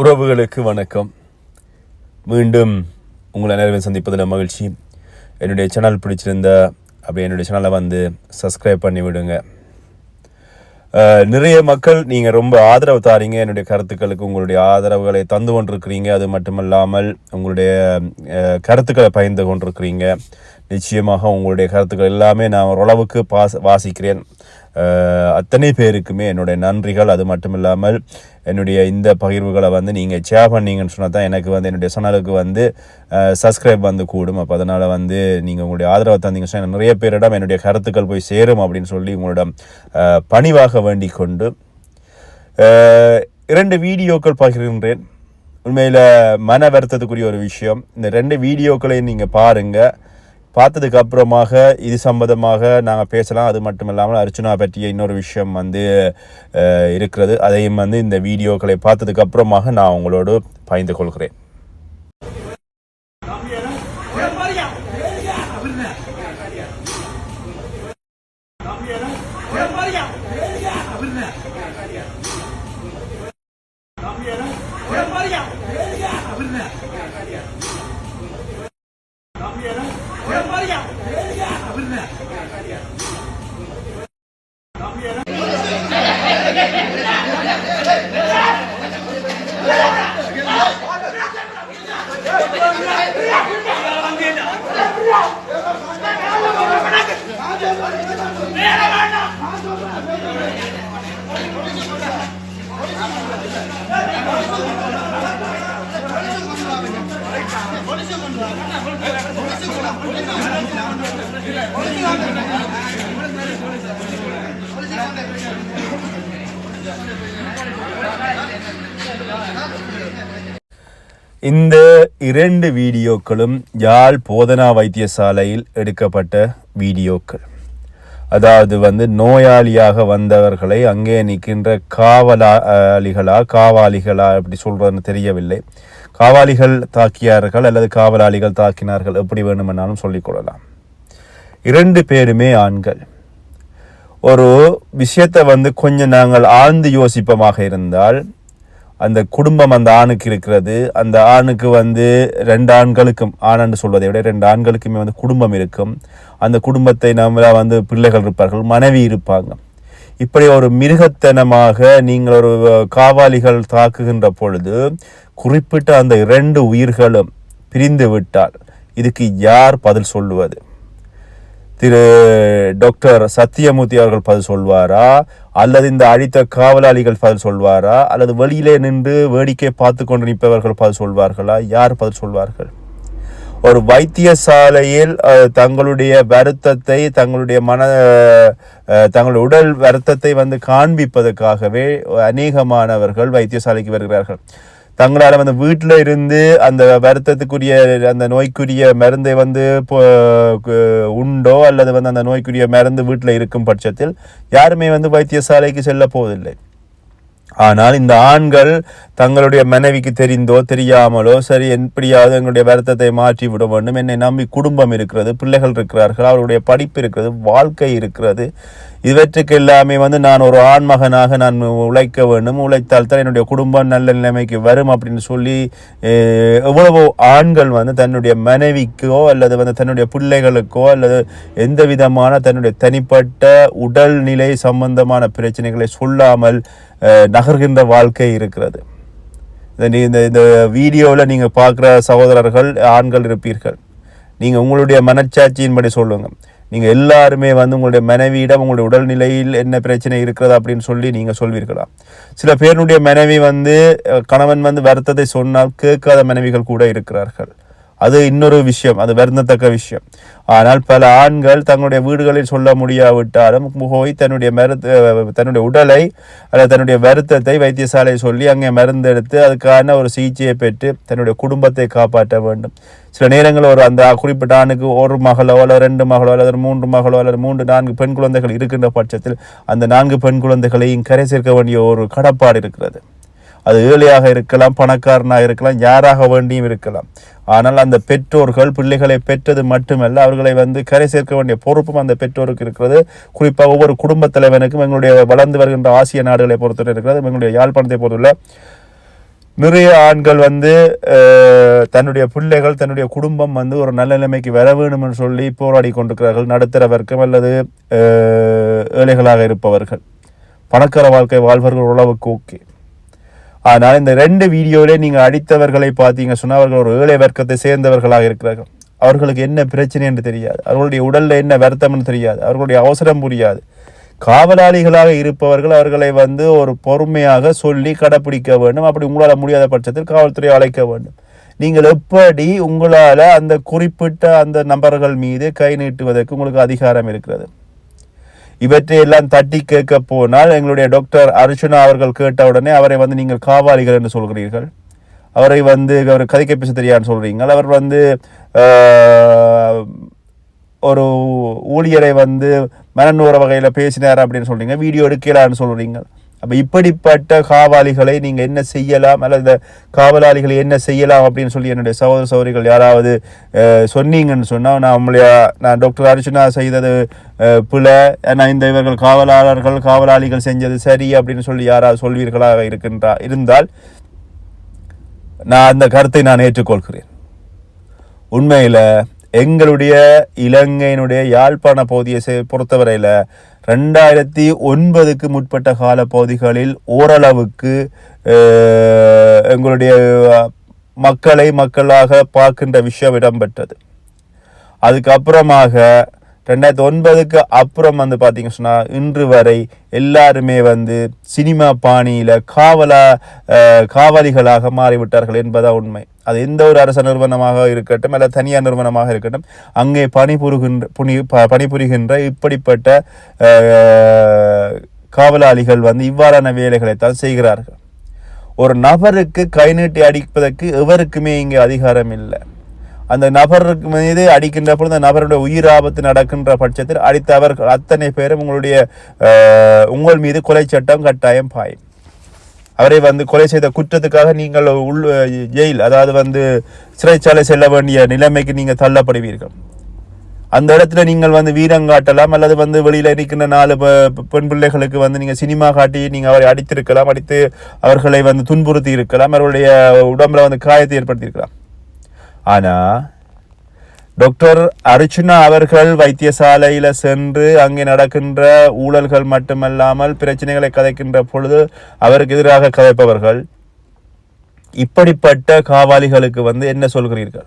உறவுகளுக்கு வணக்கம். மீண்டும் உங்களை நேரம் சந்திப்பதில் மகிழ்ச்சி. என்னுடைய சேனல் பிடிச்சிருந்தா அப்படியே என்னுடைய சேனலை வந்து சப்ஸ்கிரைப் பண்ணி விடுங்க. நிறைய மக்கள் நீங்கள் ரொம்ப ஆதரவு தாரீங்க. என்னுடைய கருத்துக்களுக்கு உங்களுடைய ஆதரவுகளை தந்து கொண்டிருக்கிறீங்க. அது மட்டுமல்லாமல் உங்களுடைய கருத்துக்களை பகிர்ந்து கொண்டிருக்கிறீங்க. நிச்சயமாக உங்களுடைய கருத்துக்கள் எல்லாமே நான் ஓரளவுக்கு பாஸ் வாசிக்கிறேன். அத்தனை பேருக்குமே என்னுடைய நன்றிகள். அது மட்டும் இல்லாமல் என்னுடைய இந்த பகிர்வுகளை வந்து நீங்கள் ஷேர் பண்ணீங்கன்னு சொன்னால் தான் எனக்கு வந்து என்னுடைய சேனலுக்கு வந்து சப்ஸ்கிரைப் வந்து கூடும். அப்போ அதனால் வந்து நீங்கள் உங்களுடைய ஆதரவை தந்தீங்கன்னு சொன்னால் நிறைய பேரிடம் என்னுடைய கருத்துக்கள் போய் சேரும் அப்படின்னு சொல்லி உங்களிடம் பணிவாக வேண்டிக் கொண்டு இரண்டு வீடியோக்கள் பகிர்கின்றேன். உண்மையில் மன வருத்தத்துக்குரிய ஒரு விஷயம். இந்த ரெண்டு வீடியோக்களையும் நீங்கள் பாருங்கள் பார்த்ததுக்கு அப்புறமாக இது சம்பந்தமாக நாங்கள் பேசலாம். அது மட்டும் இல்லாமல் அர்ச்சனா பற்றிய இன்னொரு விஷயம் வந்து இருக்கிறது. அதையும் வந்து இந்த வீடியோக்களை பார்த்ததுக்கு அப்புறமாக நான் உங்களோடு பகிர்ந்து கொள்கிறேன். இந்த இரண்டு வீடியோக்களும் யாழ் போதனா வைத்தியசாலையில் எடுக்கப்பட்ட வீடியோக்கள். அதாவது வந்து நோயாளியாக வந்தவர்களை அங்கே நிற்கின்ற காவலாளிகளா காவாளிகளா அப்படி சொல்கிறதுன்னு தெரியவில்லை. காவாளிகள் தாக்கியார்கள் அல்லது காவலாளிகள் தாக்கினார்கள் எப்படி வேணுமென்னாலும் சொல்லிக்கொள்ளலாம் இரண்டு பேருமே ஆண்கள். ஒரு விஷயத்தை வந்து கொஞ்சம் நாங்கள் ஆழ்ந்து யோசிப்பமாக இருந்தால் அந்த குடும்பம் அந்த ஆணுக்கு இருக்கிறது அந்த ஆணுக்கு வந்து ரெண்டு ஆண்களுக்கும் ஆணான்னு சொல்வதை விட ரெண்டு ஆண்களுக்குமே வந்து குடும்பம் இருக்கும். அந்த குடும்பத்தை நம்மள வந்து பிள்ளைகள் இருப்பார்கள் மனைவி இருப்பாங்க. இப்படி ஒரு மிருகத்தனமாக நீங்கள் ஒரு காவாலிகள் தாக்குகின்ற பொழுது குறிப்பிட்ட அந்த இரண்டு உயிர்களும் பிரிந்து விட்டால் இதுக்கு யார் பதில் சொல்லுவது? திரு டாக்டர் சத்தியமூர்த்தி அவர்கள் பதில் சொல்வாரா? அல்லது இந்த அழித்த காவலாளிகள் பதில் சொல்வாரா? அல்லது வெளியிலே நின்று வேடிக்கை பார்த்து கொண்டு நிற்பவர்கள் பதில் சொல்வார்களா? யார் பதில் சொல்வார்கள்? ஒரு வைத்தியசாலையில் தங்களுடைய வருத்தத்தை தங்களுடைய மன தங்களுடைய உடல் வருத்தத்தை வந்து காண்பிப்பதற்காகவே அநேகமானவர்கள் வைத்தியசாலைக்கு வருகிறார்கள். தங்களால் வந்து வீட்டில் இருந்து அந்த வருத்தத்துக்குரிய அந்த நோய்க்குரிய மருந்தை வந்து இப்போ, உண்டோ அல்லது வந்து அந்த நோய்க்குரிய மருந்து வீட்டில் இருக்கும் பட்சத்தில் யாருமே வந்து வைத்தியசாலைக்கு செல்ல போவதில்லை. ஆனால் இந்த ஆண்கள் தங்களுடைய மனைவிக்கு தெரிந்தோ தெரியாமலோ சரி எப்படியாவது எங்களுடைய வருத்தத்தை மாற்றி விட வேண்டும். என்னை நம்பி குடும்பம் இருக்கிறது பிள்ளைகள் இருக்கிறார்கள் அவருடைய படிப்பு இருக்கிறது வாழ்க்கை இருக்கிறது. இவற்றுக்கு எல்லாமே வந்து நான் ஒரு ஆண்மகனாக நான் உழைக்க வேண்டும். உழைத்தால் தான் என்னுடைய குடும்பம் நல்ல நிலைமைக்கு வரும் அப்படின்னு சொல்லி எவ்வளவோ ஆண்கள் வந்து தன்னுடைய மனைவிக்கோ அல்லது வந்து தன்னுடைய பிள்ளைகளுக்கோ அல்லது எந்த விதமான தன்னுடைய தனிப்பட்ட உடல்நிலை சம்பந்தமான பிரச்சனைகளை சொல்லாமல் நகர்கின்ற வாழ்க்கை இருக்கிறது. இந்த இந்த இந்த வீடியோவில் நீங்கள் பார்க்குற சகோதரர்கள் ஆண்கள் இருப்பீர்கள். நீங்கள் உங்களுடைய மனச்சாட்சியின்படி சொல்லுங்கள் நீங்கள் எல்லாருமே வந்து உங்களுடைய மனைவியிடம் உங்களுடைய உடல்நிலையில் என்ன பிரச்சனை இருக்கிறது அப்படின்னு சொல்லி நீங்கள் சொல்வீர்களா? சில பேருடைய மனைவி வந்து கணவன் வந்து வருத்தத்தை சொன்னால் கேட்காத மனைவிகள் கூட இருக்கிறார்கள். அது இன்னொரு விஷயம் அது வருந்தத்தக்க விஷயம். ஆனால் பல ஆண்கள் தங்களுடைய வீடுகளில் சொல்ல முடியாவிட்டாலும் போய் தன்னுடைய மருத்து தன்னுடைய உடலை அல்லது தன்னுடைய வருத்தத்தை வைத்தியசாலை சொல்லி அங்கே மருந்தெடுத்து அதுக்கான ஒரு சிகிச்சையை பெற்று தன்னுடைய குடும்பத்தை காப்பாற்ற வேண்டும். சில நேரங்களில் ஒரு அந்த குறிப்பிட்ட ஆணுக்கு ஒரு மகளோ அல்லது ரெண்டு மகளோ அல்லது மூன்று மகளோ அல்லது மூன்று நான்கு பெண் குழந்தைகள் இருக்கின்ற பட்சத்தில் அந்த நான்கு பெண் குழந்தைகளையும் கரை சேர்க்க வேண்டிய ஒரு கடப்பாடு இருக்கிறது. அது ஏழையாக இருக்கலாம் பணக்காரனாக இருக்கலாம் யாராக வேண்டியும் இருக்கலாம். ஆனால் அந்த பெற்றோர்கள் பிள்ளைகளை பெற்றது மட்டுமல்ல அவர்களை வந்து கரை சேர்க்க வேண்டிய பொறுப்பும் அந்த பெற்றோருக்கு இருக்கிறது. குறிப்பாக ஒவ்வொரு குடும்பத் தலைவனுக்கும் எங்களுடைய வளர்ந்து வருகின்ற ஆசிய நாடுகளை பொறுத்தவரை இருக்கிறது எங்களுடைய யாழ்ப்பாணத்தை பொறுத்தவரை. நிறைய ஆண்கள் வந்து தன்னுடைய பிள்ளைகள் தன்னுடைய குடும்பம் வந்து ஒரு நல்ல நிலைமைக்கு வர வேணும்னு சொல்லி போராடி கொண்டிருக்கிறார்கள். நடுத்தர வர்க்கம் அல்லது ஏழைகளாக இருப்பவர்கள். பணக்கார வாழ்க்கை வாழ்வர்கள் ஓரளவுக்கு ஓகே. ஆனால் இந்த ரெண்டு வீடியோவிலே நீங்கள் அடித்தவர்களை பார்த்தீங்க சொன்னால் அவர்கள் ஒரு ஏழை வர்க்கத்தை சேர்ந்தவர்களாக இருக்கிறார்கள். அவர்களுக்கு என்ன பிரச்சனை என்று தெரியாது. அவர்களுடைய உடலில் என்ன வருத்தம்னு தெரியாது. அவர்களுடைய அவசரம் புரியாது. காவலாளிகளாக இருப்பவர்கள் அவர்களை வந்து ஒரு பொறுமையாக சொல்லி கடைப்பிடிக்க வேண்டும். அப்படி உங்களால் முடியாத பட்சத்தில் காவல்துறை அழைக்க வேண்டும். நீங்கள் எப்படி உங்களால் அந்த குறிப்பிட்ட அந்த நபர்கள் மீது கை நீட்டுவதற்கு உங்களுக்கு அதிகாரம் இருக்கிறது? இவற்றையெல்லாம் தட்டி கேட்க போனால் எங்களுடைய டாக்டர் அர்ஜுனா அவர்கள் கேட்ட உடனே அவரை வந்து நீங்கள் காவாளிகள் என்று சொல்கிறீர்கள். அவரை வந்து அவர் கதைக்க பேச தெரியான்னு சொல்கிறீங்கள் அவர் வந்து ஒரு ஊழியரை வந்து மனநூற வகையில் பேசினார் அப்படின்னு சொல்கிறீங்க வீடியோ எடுக்கலான்னு சொல்கிறீங்க அப்போ இப்படிப்பட்ட காவாளிகளை நீங்கள் என்ன செய்யலாம்? அல்லது இந்த காவலாளிகளை என்ன செய்யலாம் அப்படின்னு சொல்லி என்னுடைய சகோதர சகோதரிகள் யாராவது சொன்னீங்கன்னு சொன்னால் நான் நம்மளைய நான் டாக்டர் அர்ச்சுனா செய்தது பிழை நான் இந்த இவர்கள் காவலாளர்கள் காவலாளிகள் செஞ்சது சரி அப்படின்னு சொல்லி யாராவது சொல்வீர்களாக இருக்கின்றா இருந்தால் நான் அந்த கருத்தை நான் ஏற்றுக்கொள்கிறேன். உண்மையில் எங்களுடைய இலங்கையினுடைய யாழ்ப்பாண பகுதியை செ- பொறுத்தவரையில் ரெண்டாயிரத்தி ஒன்பதுக்கு முற்பட்ட கால பகுதிகளில் ஓரளவுக்கு எங்களுடைய மக்களை மக்களாக பார்க்கின்ற விஷயம் இடம்பெற்றது. அதுக்கப்புறமாக ரெண்டாயிரத்தி ஒன்பதுக்கு அப்புறம் வந்து பார்த்திங்க சொன்னால் இன்று வரை எல்லாருமே வந்து சினிமா பாணியில் காவலா காவலிகளாக மாறிவிட்டார்கள் என்பதான் உண்மை. அது எந்த ஒரு அரச நிறுவனமாக இருக்கட்டும் அல்ல தனியார் நிறுவனமாக இருக்கட்டும் அங்கே பணிபுரிகின்ற புனி ப- பணிபுரிகின்ற இப்படிப்பட்ட காவலாளிகள் வந்து இவ்வாறான வேலைகளைத்தான் செய்கிறார்கள். ஒரு நபருக்கு கை நீட்டி அடிப்பதற்கு எவருக்குமே இங்கே அதிகாரம் இல்லை. அந்த நபருக்கு மீது அடிக்கின்ற பொழுது அந்த நபருடைய உயிர் ஆபத்து நடக்கின்ற பட்சத்தில் அடித்தவர்கள் அத்தனை பேரும் உங்களுடைய உங்கள் மீது கொலை சட்டம் கட்டாயம் பாயும். அவரை வந்து கொலை செய்த குற்றத்துக்காக நீங்கள் உள் ஜெயில் அதாவது வந்து சிறைச்சாலை செல்ல வேண்டிய நிலைமைக்கு நீங்கள் தள்ளப்படுவீர்கள். அந்த இடத்துல நீங்கள் வந்து வீரம் காட்டலாம் அல்லது வந்து வெளியில் இருக்கின்ற நாலு பெண் பிள்ளைகளுக்கு வந்து நீங்கள் சினிமா காட்டி நீங்கள் அவரை அடித்திருக்கலாம் அடித்து அவர்களை வந்து துன்புறுத்தி இருக்கலாம் அவருடைய உடம்புல வந்து காயத்தை ஏற்படுத்தியிருக்கலாம். ஆனால் டாக்டர் அர்ச்சுனா அவர்கள் வைத்தியசாலையில் சென்று அங்கே நடக்கின்ற ஊழல்கள் மட்டுமல்லாமல் பிரச்சனைகளை கதைக்கின்ற பொழுது அவருக்கு எதிராக கதைப்பவர்கள் இப்படிப்பட்ட காவாலிகளுக்கு வந்து என்ன சொல்கிறீர்கள்?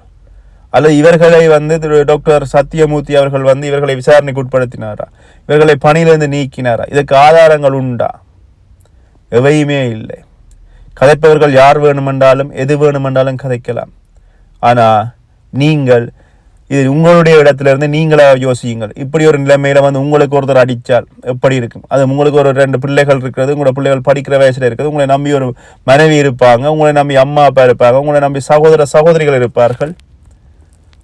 அல்லது இவர்களை வந்து டாக்டர் சத்தியமூர்த்தி அவர்கள் வந்து இவர்களை விசாரணைக்கு உட்படுத்தினாரா? இவர்களை பணியிலிருந்து நீக்கினாரா? இதற்கு ஆதாரங்கள் உண்டா? எவையுமே இல்லை. கதைப்பவர்கள் யார் வேணுமென்றாலும் எது வேணுமென்றாலும் கதைக்கலாம். ஆனால் நீங்கள் இது உங்களுடைய இடத்துலேருந்து நீங்களாக யோசியுங்கள். இப்படி ஒரு நிலைமையில் வந்து உங்களுக்கு ஒருத்தர் அடித்தால் எப்படி இருக்கும்? அது உங்களுக்கு ஒரு ரெண்டு பிள்ளைகள் இருக்கிறது உங்களோட பிள்ளைகள் படிக்கிற வயசில் இருக்கிறது உங்களை நம்பி ஒரு மனைவி இருப்பாங்க உங்களை நம்பி அம்மா அப்பா இருப்பாங்க உங்களை நம்பி சகோதர சகோதரிகள் இருப்பார்கள்.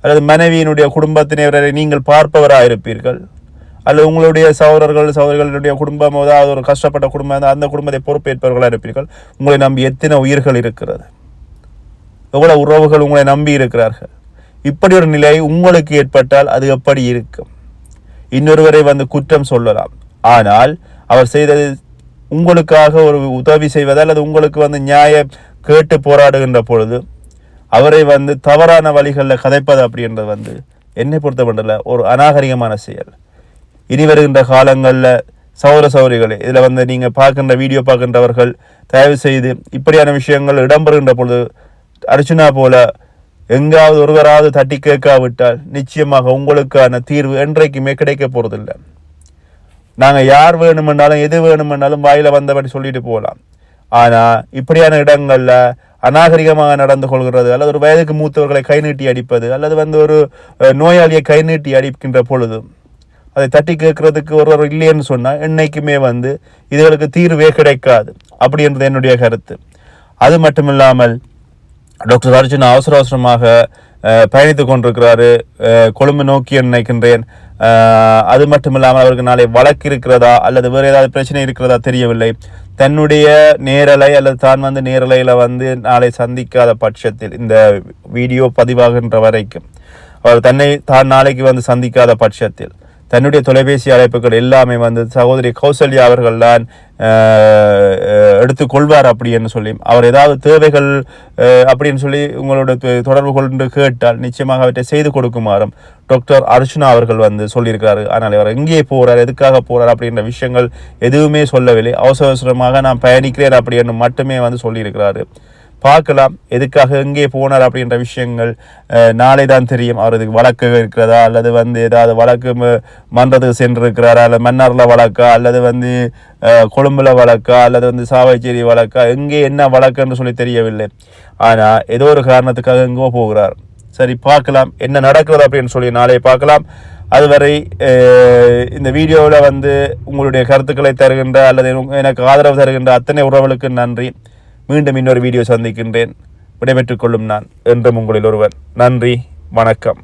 அல்லது மனைவியினுடைய குடும்பத்தினரை நீங்கள் பார்ப்பவராக இருப்பீர்கள் அல்லது உங்களுடைய சகோதரர்கள் சகோதரிகளுடைய குடும்பம் ஏதாவது ஒரு கஷ்டப்பட்ட குடும்பம் அந்த குடும்பத்தை பொறுப்பேற்பவர்களாக இருப்பீர்கள். உங்களை நம்பி எத்தனை உயிர்கள் இருக்கிறது? எவ்வளோ உறவுகள் உங்களை நம்பி இருக்கிறார்கள்? இப்படி ஒரு நிலை உங்களுக்கு ஏற்பட்டால் அது எப்படி இருக்கும்? இன்னொருவரை வந்து குற்றம் சொல்லலாம். ஆனால் அவர் செய்தது உங்களுக்காக ஒரு உதவி செய்வது அல்லது உங்களுக்கு வந்து நியாயம் கேட்டு போராடுகின்ற பொழுது அவரை வந்து தவறான வழிகளில் கதைப்பது அப்படின்றது வந்து என்னை பொறுத்தமட்டில் ஒரு அநாகரிகமான செயல். இனி வருகின்ற காலங்களில் சௌர சௌரிகளே இதில் வந்து நீங்கள் பார்க்கின்ற வீடியோ பார்க்கின்றவர்கள் தயவு செய்து இப்படியான விஷயங்கள் இடம்பெறுகின்ற பொழுது அர்ச்சுனா போல எங்காவது ஒருவராவது தட்டி கேட்காவிட்டால் நிச்சயமாக உங்களுக்கான தீர்வு என்றைக்குமே கிடைக்க போறதில்லை. நாங்கள் யார் வேணுமென்றாலும் எது வேணுமென்றாலும் வாயில வந்தபடி சொல்லிட்டு போகலாம். ஆனால் இப்படியான இடங்களில் அநாகரிகமாக நடந்து கொள்கிறது அல்லது ஒரு வயதுக்கு மூத்தவர்களை கை நீட்டி அடிப்பது அல்லது வந்து ஒரு நோயாளியை கை நீட்டி அடிக்கின்ற பொழுது அதை தட்டி கேட்கறதுக்கு ஒருவர் இல்லைன்னு சொன்னால் என்றைக்குமே வந்து இதுகளுக்கு தீர்வே கிடைக்காது. அப்படின்றது என்னுடைய கருத்து. அது மட்டும் இல்லாமல் டாக்டர் அர்ஜுன் அவசர அவசரமாக பயணித்து பயணித்துக் கொண்டிருக்கிறாரு. கொழும்பு நோக்கி நினைக்கின்றேன். அது மட்டும் இல்லாமல் அவருக்கு நாளை வழக்கு இருக்கிறதா அல்லது வேறு ஏதாவது பிரச்சனை இருக்கிறதா தெரியவில்லை. தன்னுடைய நேரலை அல்லது தான் வந்து நேரலையில் வந்து நாளை சந்திக்காத பட்சத்தில் இந்த வீடியோ பதிவாகின்ற வரைக்கும் அவர் தன்னை தான் நாளைக்கு வந்து சந்திக்காத பட்சத்தில் தன்னுடைய தொலைபேசி அழைப்புகள் எல்லாமே வந்து சகோதரி கௌசல்யா அவர்கள் தான் எடுத்துக்கொள்வார் அப்படின்னு சொல்லி. அவர் ஏதாவது தேவைகள் அப்படின்னு சொல்லி உங்களோட தொடர்பு கொண்டு கேட்டால் நிச்சயமாக அவற்றை செய்து கொடுக்குமாறும் டாக்டர் அர்ச்சுனா அவர்கள் வந்து சொல்லியிருக்கிறாரு. ஆனால் அவர் எங்கே போகிறார் எதுக்காக போகிறார் அப்படின்ற விஷயங்கள் எதுவுமே சொல்லவில்லை. அவசர அவசரமாக நான் பயணிக்கிறேன் அப்படின்னு மட்டுமே வந்து சொல்லியிருக்கிறாரு. பார்க்கலாம். எதுக்காக எங்கே போனார் அப்படின்ற விஷயங்கள் நாளை தான் தெரியும். அவரது வழக்கு இருக்கிறதா? அல்லது வந்து ஏதாவது வழக்கு மன்றத்துக்கு சென்றிருக்கிறாரா? அல்லது மன்னாரில் வழக்கா? அல்லது வந்து கொழும்பில் கொழும்புல வழக்கா? அல்லது வந்து சாவைச்சேரி வழக்கா? எங்கே என்ன வழக்குன்னு சொல்லி தெரியவில்லை. ஆனால் ஏதோ ஒரு காரணத்துக்காக எங்கோ போகிறார். சரி பார்க்கலாம். என்ன நடக்கிறது அப்படின்னு சொல்லி நாளை பார்க்கலாம். அதுவரை இந்த வீடியோவில் வந்து உங்களுடைய கருத்துக்களை தருகின்ற அல்லது எனக்கு ஆதரவு தருகின்ற அத்தனை உறவுகளுக்கு நன்றி. மீண்டும் இன்னொரு வீடியோ சந்திக்கின்றேன். விடைபெற்றுக் கொள்ளும் நான் என்றும் உங்களில் ஒருவர். நன்றி. வணக்கம்.